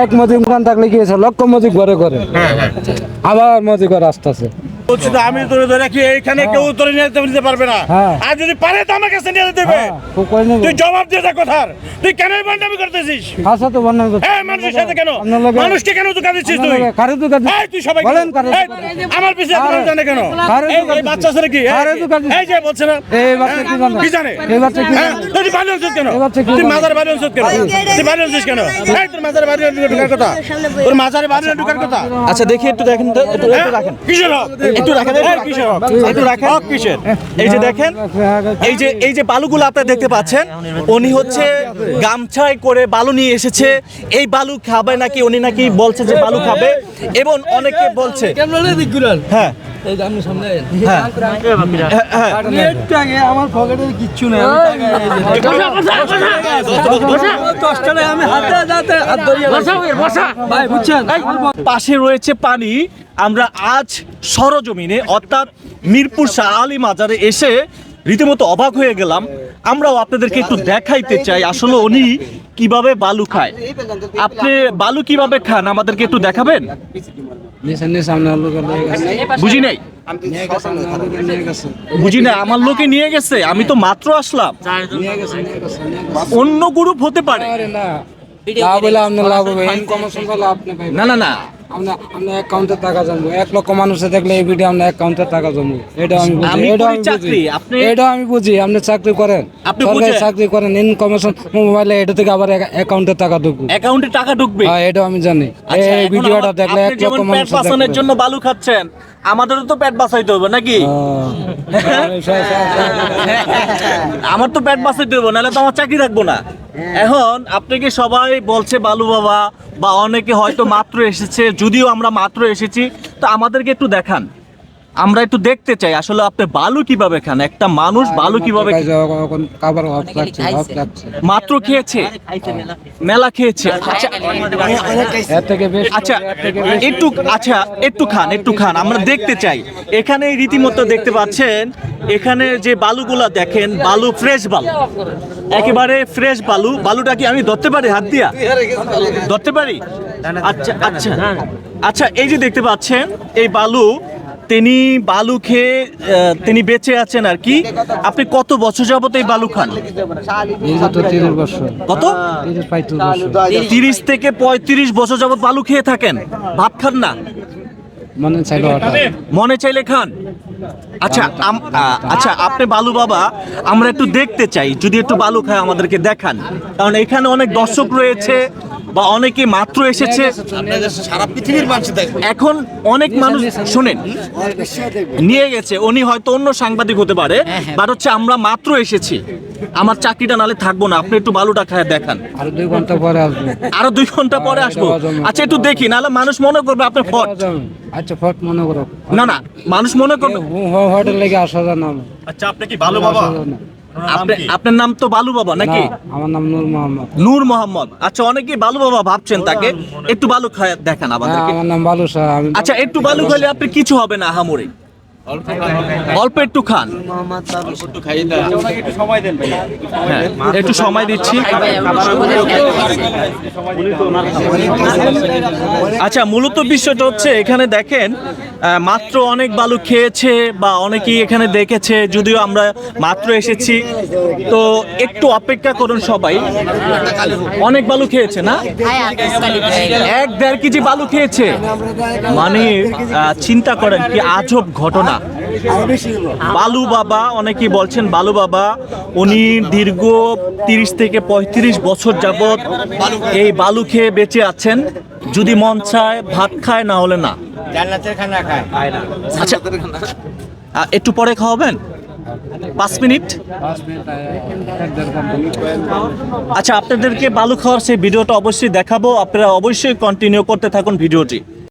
এক মজি দোকান থাকলে কি হয়েছে? লক্ষ মজি ঘরে ঘরে। আবার মজি ঘরে আসতেছে। বলছি তো আমি তোরে ধরে রাখি এইখানে কেউ তোরে নিয়ে যেতে পারবে না? হ্যাঁ। আর যদি পারে তো আমার কাছে নিয়ে দেবে নেবে। তুই জবাব দিয়ে যা কথার। তুই কেন এই বান্ডামি করতেছিস? ভাষা তো বর্ণনা করছে হ্যাঁ মানুষের সাথে কেন? মানুষকে কেন দোকান দিচ্ছিস তুই? কারে দোকান দিচ্ছিস? এই তুই সবাই বলেন কারে আমার কারে- মানুষ জানে কেন? এই বাচ্চা ছেলে কি? কারে দোকান দিচ্ছিস? এই যে বলছে না। এই বাচ্চা কি জানে? কি জানে? এই বাচ্চা কি হ্যাঁ, জানে? তুই বাড়ি আনছিস কেন? এই বাচ্চা কি তুই? মাজারে বাড়ি আনছিস কেন? তুই বাড়ি আনছিস কেন? এই তোর মাজারে বাড়ি আনছিস ঢুকার কথা। তোর মাজারে বাড়ি আনছিস ঢুকার কথা। আচ্ছা দেখি একটু দেখেন তো, একটু রাখেন কিসের একটু রাখেন এই একটু রাখেন। কিসের? এই যে দেখেন এই যে এই যে বালুগুলো আপনারা দেখতে পাচ্ছেন উনি হচ্ছে গামছায় করে বালু নিয়ে এসেছে। এই বালু খাবে নাকি উনি নাকি বলছে যে বালু খাবে এবং অনেকে বলছে হ্যাঁ। একটু আগে আমার পকেটে কিচ্ছু নেই আমি হাতে হাতে হাত ধরিয়ে ভাই বুঝছেন? পাশে রয়েছে পানি। আমরা আজ সরজমিনে অর্থাৎ মিরপুর শাহ আলী মাজারে এসে রীতিমতো অবাক হয়ে গেলাম। আমরাও আপনাদেরকে একটু দেখাইতে চাই। আসলে উনি কীভাবে বালু খায়? আপনি বালু কীভাবে খান? আমাদেরকে একটু দেখাবেন? বুঝি নাই? বুঝি না আমার লোকে নিয়ে গেছে। আমি তো মাত্র আসলাম। অন্য গ্রুপ হতে পারে। না না না। আপনার আপনার অ্যাকাউন্টে টাকা জমবো এক লক্ষ মানুষে দেখলে এই ভিডিও আপনার অ্যাকাউন্টে টাকা জমবো এটা আমি বুঝি এটা আমি বুঝি আপনি- এটা আমি বুঝি আপনি চাকরি করেন আপনি সরকারি? চাকরি করেন ইনকমিশন মোবাইলে এটা থেকে আবার অ্যাকাউন্টে টাকা ঢুকবো অ্যাকাউন্টে টাকা ঢুকবে হ্যাঁ এটা আমি জানি আচ্ছা, এই ভিডিওটা দেখলে এক লক্ষ মানুষ বাঁচানোর জন্য বালু খাচ্ছেন আমাদেরও তো পেট বাঁচাইতে হবে নাকি আমার তো পেট বাঁচাইতে হবে নাহলে তো আমার চাকরি থাকব না এখন আপনাকে সবাই বলছে, বালু বাবা, বা অনেকে হয়তো মাত্র এসেছে, যদিও আমরা মাত্র এসেছি, তো আমাদেরকে একটু দেখান। আমরা একটু দেখতে চাই আসলে আপনি বালু কীভাবে খান? একটা মানুষ বালু কীভাবে কাবার অফ লাগছে অফ লাগছে মাত্র খেয়েছে? মেলা। খেয়েছে? আচ্ছা এর থেকে বেশ আচ্ছা একটু আচ্ছা একটু খান একটু খান আমরা দেখতে চাই। এখানে রীতিমতো দেখতে পাচ্ছেন এখানে যে বালুগুলা দেখেন বালু ফ্রেশ বালু। একেবারে ফ্রেশ বালু। বালুটা কি আমি ধরতে পারি হাত দিয়া? ধরতে পারি? আচ্ছা আচ্ছা। আচ্ছা এই যে দেখতে পাচ্ছেন এই বালু তিনি বালু খেয়ে তিনি বেঁচে আছেন আর কি। আপনি কত বছর যাবত এই বালু খান? কত? তিরিশ থেকে পঁয়ত্রিশ বছর যাবত বালু খেয়ে থাকেন? ভাত খান না? মনে চাইলো মনে চাইলে খান। আচ্ছা আচ্ছা আপনি বালু বাবা আমরা একটু দেখতে চাই। যদি একটু বালু খায় আমাদেরকে দেখান। কারণ এখানে অনেক দর্শক রয়েছে। বা অনেকে মাত্র এসেছে। সারা পৃথিবীর মানুষ এখন অনেক মানুষ শোনেন নিয়ে গেছে। উনি হয়তো অন্য সাংবাদিক হতে পারে বাট হচ্ছে আমরা মাত্র এসেছি। আমার চাকরিটা নালে থাকব না আপনি একটু বালুটা খায় দেখান। আর দুই ঘণ্টা পরে আসব। আরও দুই ঘণ্টা পরে আসব। আচ্ছা একটু দেখি নাহলে মানুষ মনে করবে আপনি ফট। আচ্ছা ফট মনে করো। না না মানুষ মনে করবে হোটেল লেগে আসা যায় না। আচ্ছা আপনি কি ভালো বাবা? আপনার নাম তো বালু বাবা নাকি? আমার নাম নূর মোহাম্মদ। নূর মোহাম্মদ। আচ্ছা অনেকে বালু বাবা ভাবছেন তাকে। একটু বালু খায় দেখান আমাদেরকে। আমার নাম বালু স্যার আচ্ছা একটু বালু খাইলে আপনি কিছু হবে না আহামরি। অল্প একটু খান। হ্যাঁ একটু সময় দিচ্ছি। আচ্ছা মূলত বিষয়টা হচ্ছে এখানে দেখেন মাত্র অনেক বালু খেয়েছে বা অনেকেই এখানে দেখেছে যদিও আমরা মাত্র এসেছি। তো একটু অপেক্ষা করুন সবাই। অনেক বালু খেয়েছে না? এক দেড় কেজি বালু খেয়েছে। মানে আহ, চিন্তা করেন কি আজব ঘটনা। বালু বাবা অনেকেই বলছেন বালু বাবা উনি দীর্ঘ তিরিশ থেকে পঁয়ত্রিশ বছর যাবৎ এই বালু খেয়ে বেঁচে আছেন। যদি মন চায় ভাত খায় না হলে না। আচ্ছা একটু পরে খাওয়াবেন? পাঁচ মিনিট? আচ্ছা আপনাদেরকে বালু খাওয়ার সেই ভিডিওটা অবশ্যই দেখাবো। আপনারা অবশ্যই কন্টিনিউ করতে থাকুন ভিডিওটি।